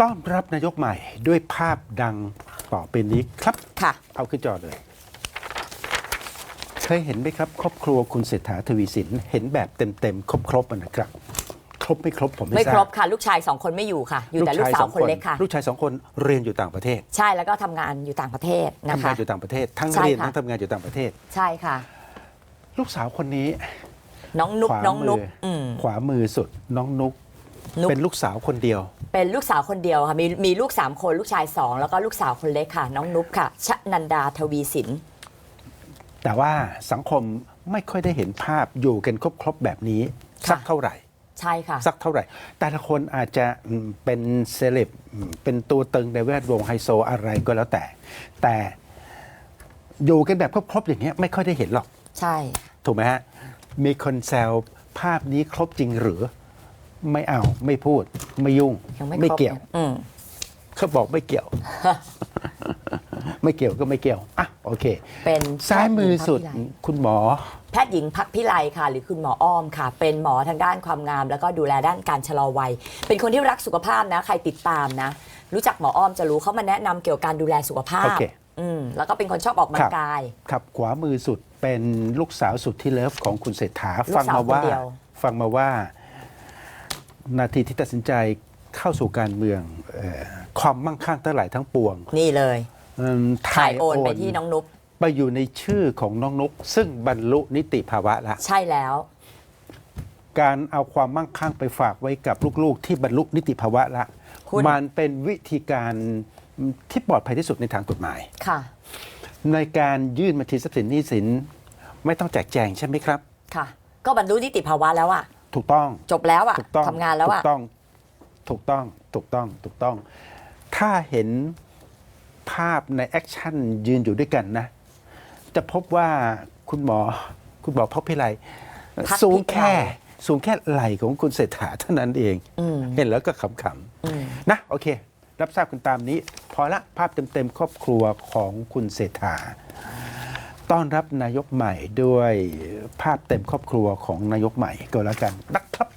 ต้อนรับนายกใหม่ด้วยภาพดังต่อไปนี้ครับ ค่ะ เอาขึ้นจอเลย เคยเห็นไหมครับ ครอบครัวคุณเศรษฐาทวีสิน เห็นแบบเต็มๆ ครบๆอะนะครับ ครบไม่ครบผมไม่ไม่ทราบครบค่ะ ลูกชายสองคนไม่อยู่ค่ะ อยู่แต่ลูกสาวคนเล็กค่ะ ลูกชายสองคนเรียนอยู่ต่างประเทศใช่แล้วก็ทำงานอยู่ต่างประเทศนะทำงาคะ นอยู่ต่างประเทศ ทั้งใช่เรียนค่ะ ทั้งทำงานอยู่ต่างประเทศ ใช่ค่ะ ลูกสาวคนนี้น้องนุกขวาน้องมืนุอกอืม ขวามือสุดน้องนุกนุกเป็นลูกสาวคนเดียว เป็นลูกสาวคนเดียวค่ะมีมีลูกสามคนลูกชายสองแล้วก็ลูกสาวคนเล็กค่ะ น้องนุกค่ะ ชนันดาทวีสิน แต่ว่าสังคมไม่ค่อยได้เห็นภาพอยู่กันครบๆแบบนี้ค่ะ สักเท่าไหร่ ใช่ค่ะ สักเท่าไหร่ แต่ละคนอาจจะอืมเป็นเซเลบอืมเป็นตัวตึงในแวดวงไฮโซอะไรก็แล้วแต่ แต่อยู่กันแบบครบๆอย่างเงี้ยไม่ค่อยได้เห็นหรอก ใช่ ถูกไหมฮะ มีคนแซวภาพนี้ครบจริงหรือ ไม่เอาไม่พูด ไม่ยุ่งยังไม่ครบเกี่ยวอืมเขาบอกไม่เกี่ยว ไม่เกี่ยวก็ไม่เกี่ยวอะโอเค เป็นซ้ายมือสุดแพทย์หญิงคุณหมอ แพทย์หญิงพักพิไลค่ะ หรือคุณหมออ้อมค่ะ เป็นหมอทางด้านความงาม แล้วก็ดูแลด้านการชะลอวัย เป็นคนที่รักสุขภาพนะ ใครติดตามนะ รู้จักหมออ้อมจะรู้เขามาแนะนำเกี่ยวกับการดูแลสุขภาพโอเคอืมแล้วก็เป็นคนชอบออกกำลัครังบกายครับขวามือสุดเป็นลูกสาวสุดที่เลิฟของคุณเศรษฐาลูกฟังสาวมาว่าคนเดียวฟังมาว่า นาทีที่ตัดสินใจเข้าสู่การเมืองเอ่อความมั่งคั่งทั้งหลายทั้งปวงนี่เลยเอิ่มถ่ายโอนไปที่น้องนุกไปอยู่ในชื่อของน้องนุก ซึ่งบรรลุนิติภาวะละ ใช่แล้ว การเอาความมั่งคั่งไปฝากไว้กับลูกๆ ที่บรรลุนิติภาวะละ คุณ มันเป็นวิธีการที่ปลอดภัยที่สุดในทางกฎหมาย ค่ะ ในการยื่นบัญชีทรัพย์สินหนี้สิน ไม่ต้องแจกแจงใช่ไหมครับ ค่ะ ก็บรรลุนิติภาวะแล้วอะ ถูกต้องจบแล้วอะถูกต้องทำงานแล้วถูอะกต้องถูกต้องถูกต้องถูกต้อง ถ้าเห็นภาพในแอคชั่นยืนอยู่ด้วยกันนะ จะพบว่าคุณหมอคุณหมอพบพิไลพักสูงพิไลแค่สูงแค่ไหล่ของคุณเศรษฐาเท่านั้นเองอืมเห็นแล้วก็ขำอืมๆนะโอเค รับทราบกันตามนี้ พอละภาพเต็มๆครอบครัวของคุณเศรษฐา ต้อนรับนายกใหม่ด้วยภาพเต็มครอบครัวของนายกใหม่ก็แล้วกันนะครับ